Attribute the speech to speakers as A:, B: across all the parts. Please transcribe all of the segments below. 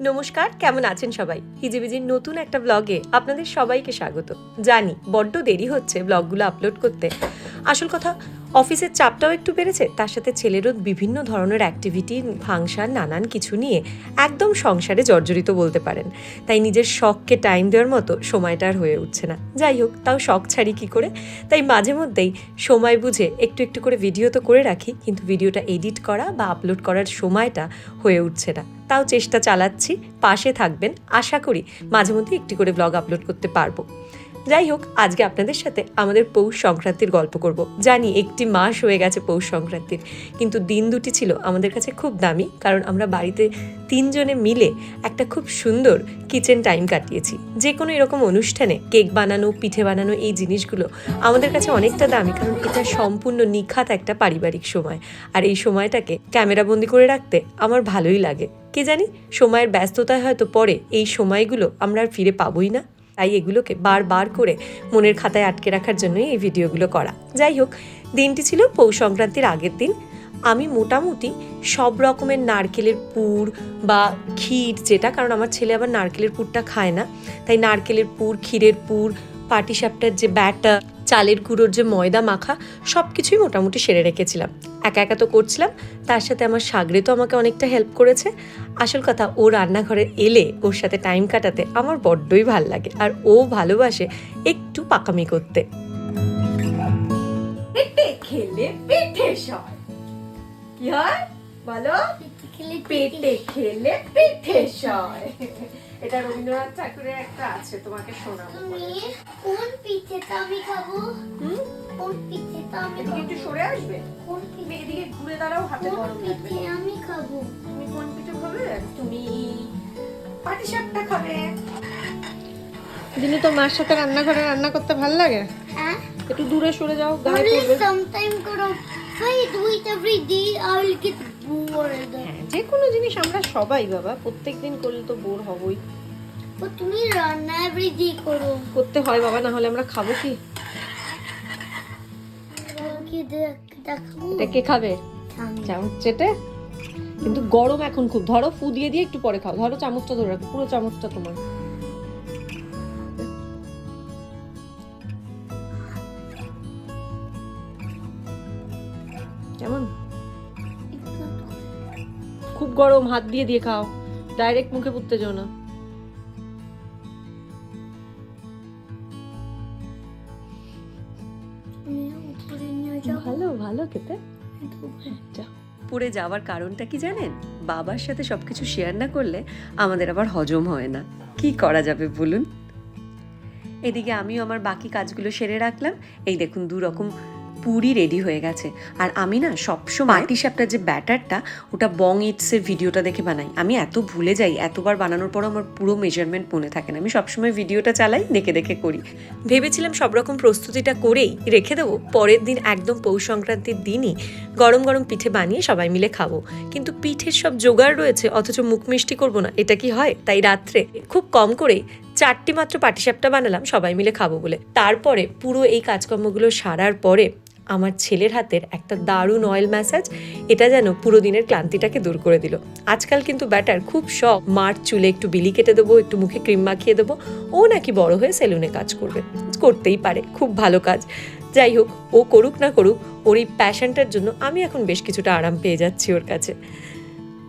A: নমস্কার, কেমন আছেন সবাই? হিজিবিজির নতুন একটা ব্লগে আপনাদের সবাইকে স্বাগত। জানি, বড্ড দেরি হচ্ছে ব্লগগুলো আপলোড করতে। আসল কথা অফিসের চাপটাও একটু বেড়েছে, তার সাথে ছেলেরও বিভিন্ন ধরনের অ্যাক্টিভিটি ফাংশন নানান কিছু নিয়ে একদম সংসারে জর্জরিত বলতে পারেন। তাই নিজের শখকে টাইম দেওয়ার মতো সময়টা আর হয়ে উঠছে না। যাই হোক, তাও শখ ছাড়ি কী করে? তাই মাঝে মধ্যেই সময় বুঝে একটু একটু করে ভিডিও তো করে রাখি, কিন্তু ভিডিওটা এডিট করা বা আপলোড করার সময়টা হয়ে উঠছে না। তাও চেষ্টা চালাচ্ছি, পাশে থাকবেন, আশা করি মাঝে মধ্যে একটি করে ব্লগ আপলোড করতে পারব। যাই হোক, আজকে আপনাদের সাথে আমাদের পৌষ সংক্রান্তির গল্প করব। জানি একটি মাস হয়ে গেছে পৌষ সংক্রান্তির, কিন্তু দিন দুটি ছিল আমাদের কাছে খুব দামি, কারণ আমরা বাড়িতে তিনজনে মিলে একটা খুব সুন্দর কিচেন টাইম কাটিয়েছি। যে কোনো এরকম অনুষ্ঠানে কেক বানানো, পিঠে বানানো, এই জিনিসগুলো আমাদের কাছে অনেকটা দামি, কারণ এটা সম্পূর্ণ নিখাত একটা পারিবারিক সময়। আর এই সময়টাকে ক্যামেরাবন্দি করে রাখতে আমার ভালোই লাগে। কে জানি, সময়ের ব্যস্ততায় হয়তো পরে এই সময়গুলো আমরা আর ফিরে পাবোই না। তাই এগুলোকে বারবার করে মনের খাতায় আটকে রাখার জন্যই এই ভিডিওগুলো করা। যাই হোক, দিনটি ছিল পৌষ সংক্রান্তির আগের দিন। আমি মোটামুটি সব রকমের নারকেলের পুর বা ক্ষীর যেটা, কারণ আমার ছেলে আবার নারকেলের পুরটা খায় না, তাই নারকেলের পুর, ক্ষীরের পুর, পাটিসাপটার যে ব্যাটার চালের গুঁড়োর যে ময়দা মাখা সব কিছুই মোটামুটি সেরে রেখেছিলাম। একা একা তো করছিলাম তার সাথে আমার সাগরে তো আমাকে অনেকটা হেল্প করেছে। আসল কথা ও রান্নাঘরে এলে ওর সাথে টাইম কাটাতে আমার বড্ডই ভালো লাগে আর ও ভালোবাসে একটু পাকামি করতে।
B: খেলে পেটে সয়। কি হয়? বলো? পেটে খেলে পেটে সয়। এটা রবীন্দ্রনাথ ঠাকুরের একটা আছে তোমাকে শোনাবো।
C: তুমি কোন পিঠেটা আমি খাব?
B: হুম?
C: কোন পিঠেটা আমি
B: এদিকে
C: খাব
B: একটু সরে আসবে?
C: কোন
B: তুমি
C: পিঠে
B: এদিকে ঘুরে দাঁড়াও হাতে
C: পিঠে আমি খাব?
B: তুমি কোন পিঠে খাবে? তুমি খাবে।
D: দিনে তো মার সাথে রান্নাঘরে রান্না করতে ভালো লাগে?
C: হ্যাঁ?
D: একটু দূরে সরে যাও গায়ে পড়বে।
C: sometime করো। every day I will get bored
D: হ্যাঁ যে কোনো জিনিস আমরা সবাই বাবা। প্রত্যেক দিন করলে তো বোর হবই।
C: তুমি রান্না day করো।
D: করতে হয় বাবা না হলে আমরা খাব কি?
C: কি দেখাবো।
D: এটা কে খাবে? চামচ চেটে? কিন্তু গরম এখন খুব। ধরো ফু দিয়ে দিয়ে একটু পরে খাও। ধরো চামচটা ধরে রাখো। পুরো চামচটা তোমার। কেমন? খুব গরম। হাত দিয়ে দিয়ে খাও। ডাইরেক্ট মুখে পুঁততে যাও না।
C: তুমি যাও।
D: ভালো ভালো খেতে।
A: পুড়ে যাওয়ার কারণটা কি জানেন? বাবার সাথে সবকিছু শেয়ার না করলে আমাদের আবার হজম হয় না। কি করা যাবে বলুন? এদিকে আমিও আমার বাকি কাজগুলো সেরে রাখলাম। এই দেখুন দু রকম পুরি রেডি হয়ে গেছে। আর আমি না সবসময় পাটিসাপটার যে ব্যাটারটা ওটা বং ইটসের ভিডিওটা দেখে বানাই। আমি এত ভুলে যাই, এতবার বানানোর পর আমার পুরো মেজারমেন্ট মনে থাকে না। আমি সবসময় ভিডিওটা চালাই, দেখে দেখে করি। ভেবেছিলাম সব রকম প্রস্তুতিটা করেই রেখে দেবো, পরের দিন একদম পৌষ সংক্রান্তির দিনই গরম গরম পিঠে বানিয়ে সবাই মিলে খাব। কিন্তু পিঠের সব জোগাড় রয়েছে, অথচ মুখ মিষ্টি করব না, এটা কি হয়? তাই রাত্রে খুব কম করেই চারটি মাত্র পাটিসাপটা বানালাম, সবাই মিলে খাব বলে। তারপরে পুরো এই কাজকর্মগুলো সারার পরে আমার ছেলের হাতের একটা দারুণ অয়েল ম্যাসাজ এটা যেন পুরো দিনের ক্লান্তিটাকে দূর করে দিল। আজকাল কিন্তু ব্যাটার খুব শখ, মার চুলে একটু বিলি কেটে দেবো, একটু মুখে ক্রিম মাখিয়ে দেবো, ও নাকি বড় হয়ে সেলুনে কাজ করবে। করতেই পারে, খুব ভালো কাজ। যাই হোক, ও করুক না করুক, ওর এই প্যাশনটার জন্য আমি এখন বেশ কিছুটা আরাম পেয়ে যাচ্ছি ওর কাছে।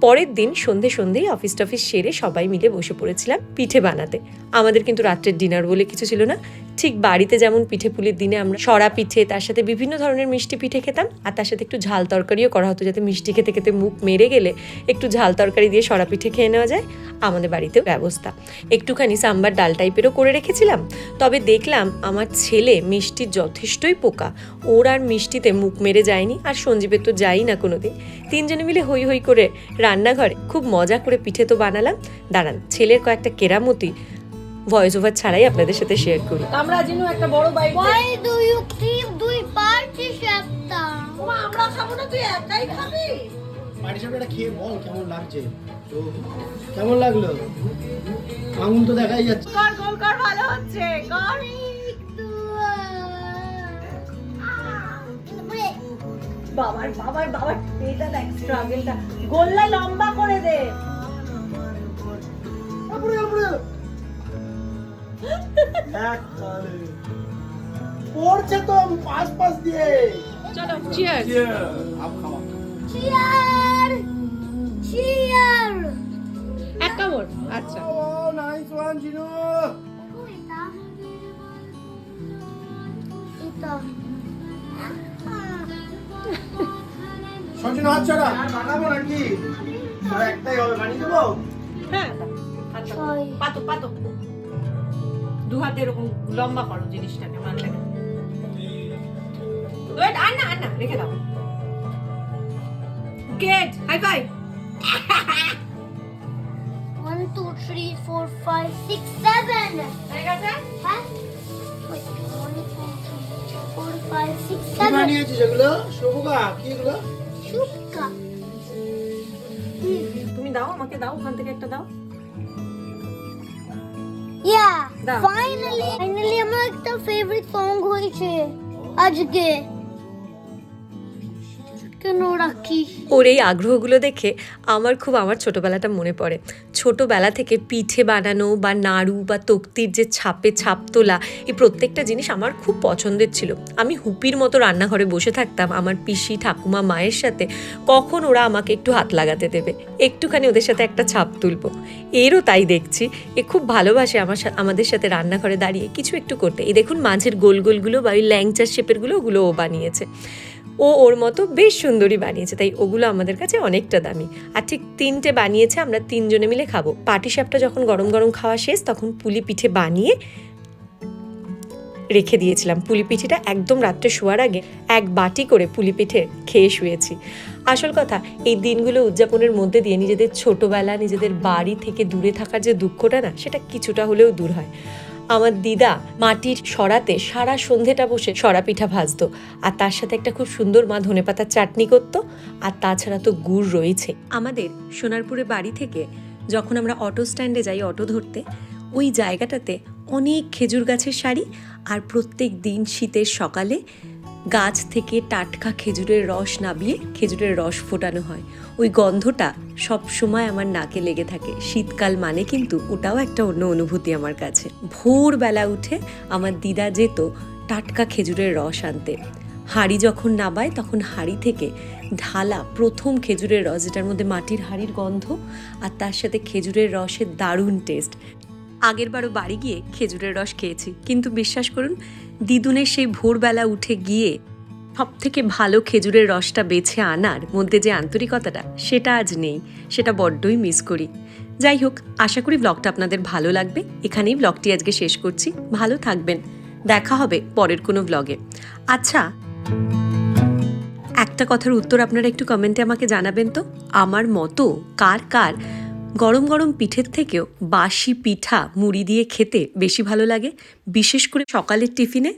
A: পরের দিন সন্ধে সন্ধেই অফিস টফিস সেরে সবাই মিলে বসে পড়েছিলাম পিঠে বানাতে। আমাদের কিন্তু রাত্রের ডিনার বলে কিছু ছিল না ঠিক বাড়িতে যেমন পিঠে পুলির দিনে আমরা সরা পিঠে, তার সাথে বিভিন্ন ধরনের মিষ্টি পিঠে খেতাম, আর তার সাথে একটু ঝাল তরকারিও করা হতো যাতে মিষ্টি খেতে খেতে মুখ মেরে গেলে একটু ঝাল তরকারি দিয়ে সরা পিঠে খেয়ে নেওয়া যায়। আমাদের বাড়িতেও ব্যবস্থা। একটুখানি সাম্বার ডাল টাইপেরও করে রেখেছিলাম, তবে দেখলাম আমার ছেলে মিষ্টির যথেষ্টই পোকা। ওর আর মিষ্টিতে মুখ মেরে যায়নি, আর সঞ্জীবের তো যাই না কোনোদিন। তিনজনে মিলে হই হই করে রান্নাঘরে খুব মজা করে পিঠে তো বানালাম। দাঁড়ান, ছেলের কয়েকটা কেরামতি ভয়েস ওভার ছাড়াই আপনাদের সাথে শেয়ার করি।
D: আমরা জিনু একটা বড় bike
C: why do you keep দুই পাটিসাপটা
D: আমরা খাব না তুই একাই খাবি?
E: পাটিসাপটা খেয়ে বল কেমন লাগছে? তো কেমন লাগল? আঙুল তো দেখাই যাচ্ছে।
D: কর গোল কর ভালো হচ্ছে কর। বাবার বাবার বাবার এটা দেখ স্ট্রাগলটা গোল্লা লম্বা করে দে।
E: পড়ছে তো পাশ পাশ দিয়ে
D: চলো চিয়ার
E: আপ খাওয়া
C: Cheer! Cheer!
D: এক কামড় আচ্ছা
E: ও nice one Jinu
C: Ita. Ita.
E: হাত ছাড়া বানাবো নাকি একটাই হবে বানিয়ে দেবো
D: হ্যাঁ. পাতো পাতো দু হাতে এরকম লম্বা করো জিনিসটাকে লাগে ওয়েট আর না আর না রেখে দাও। Get high five
C: One, two, three, four, five, six, seven.
D: হয়ে গেছে?
C: Huh? Wait, one, two, three, four, five, six,
E: কি বানিয়েছিস এগুলো? শুভকা কি এগুলো?
C: Shupka.
D: তুমি দাও আমাকে দাও ওখান থেকে একটা দাও।
C: Finally, finally আমার একটা favorite song হয়েছে আজকে কেন রাখি?
A: ওর এই আগ্রহগুলো দেখে আমার খুব আমার ছোটবেলাটা মনে পড়ে। ছোটবেলা থেকে পিঠে বানানো বা নাড়ু বা তক্তির যে ছাপে ছাপ তোলা, এই প্রত্যেকটা জিনিস আমার খুব পছন্দের ছিল। আমি হুপির মতো রান্নাঘরে বসে থাকতাম আমার পিসি, ঠাকুমা, মায়ের সাথে। কখন ওরা আমাকে একটু হাত লাগাতে দেবে? একটুখানি ওদের সাথে একটা ছাপ তুলবো। এরও তাই দেখছি। এ খুব ভালোবাসে আমার আমাদের সাথে রান্নাঘরে দাঁড়িয়ে কিছু একটু করতে। এই দেখুন মাঝের গোল গোলগুলো বা ওই ল্যাংচার শেপেরগুলো ওগুলো ও বানিয়েছে। ও ওর মতো বেশ সুন্দরী বানিয়েছে, তাই ওগুলো আমাদের কাছে অনেকটা দামি। আর ঠিক তিনটে বানিয়েছে, আমরা তিনজনে মিলে খাব। পাটি সাপটা যখন গরম গরম খাওয়া শেষ, তখন পুলি পিঠে বানিয়ে রেখে দিয়েছিলাম। পুলি পিঠেটা একদম রাত্রে শোয়ার আগে এক বাটি করে পুলি পিঠে খেয়ে শুয়েছি। আসল কথা, এই দিনগুলো উদযাপনের মধ্যে দিয়ে নিজেদের ছোটবেলা, নিজেদের বাড়ি থেকে দূরে থাকার যে দুঃখটা না, সেটা কিছুটা হলেও দূর হয়। আমার দিদা মাটির সরাতে সারা সন্ধেটা বসে সরা পিঠা ভাজতো। আর তার সাথে একটা খুব সুন্দর মা ধনে পাতার চাটনি করত। আর তাছাড়া তো গুড় রয়েছে। আমাদের সোনারপুরে বাড়ি থেকে যখন আমরা অটো স্ট্যান্ডে যাই অটো ধরতে, ওই জায়গাটাতে অনেক খেজুর গাছের শাড়ি আর প্রত্যেক দিন শীতের সকালে গাছ থেকে টাটকা খেজুরের রস নাবিয়ে খেজুরের রস ফোটানো হয়। ওই গন্ধটা সব সময় আমার নাকে লেগে থাকে। শীতকাল মানে কিন্তু ওটাও একটা অন্য অনুভূতি আমার কাছে। ভোরবেলা উঠে আমার দিদা যেত টাটকা খেজুরের রস আনতে। হাঁড়ি যখন নাবায় তখন হাঁড়ি থেকে ঢালা প্রথম খেজুরের রস, যেটার মধ্যে মাটির হাঁড়ির গন্ধ আর তার সাথে খেজুরের রসের দারুণ টেস্ট আগেরবারও বাড়ি গিয়ে খেজুরের রস খেয়েছি। কিন্তু বিশ্বাস করুন দিদুনের সেই ভোরবেলা উঠে গিয়ে সব থেকে ভালো খেজুরের রসটা বেছে আনার মধ্যে যে আন্তরিকতাটা, সেটা আজ নেই, সেটা বড্ডই মিস করি। যাই হোক, আশা করি ব্লগটা আপনাদের ভালো লাগবে। এখানেই ব্লগটি আজকে শেষ করছি। ভালো থাকবেন। দেখা হবে পরের কোনো ব্লগে আচ্ছা একটা কথার উত্তর আপনারা একটু কমেন্টে আমাকে জানাবেন তো? আমার মতো কার কার গরম গরম পিঠের থেকেও বাসি পিঠা মুড়ি দিয়ে খেতে বেশি ভালো লাগে, বিশেষ করে সকালের টিফিনে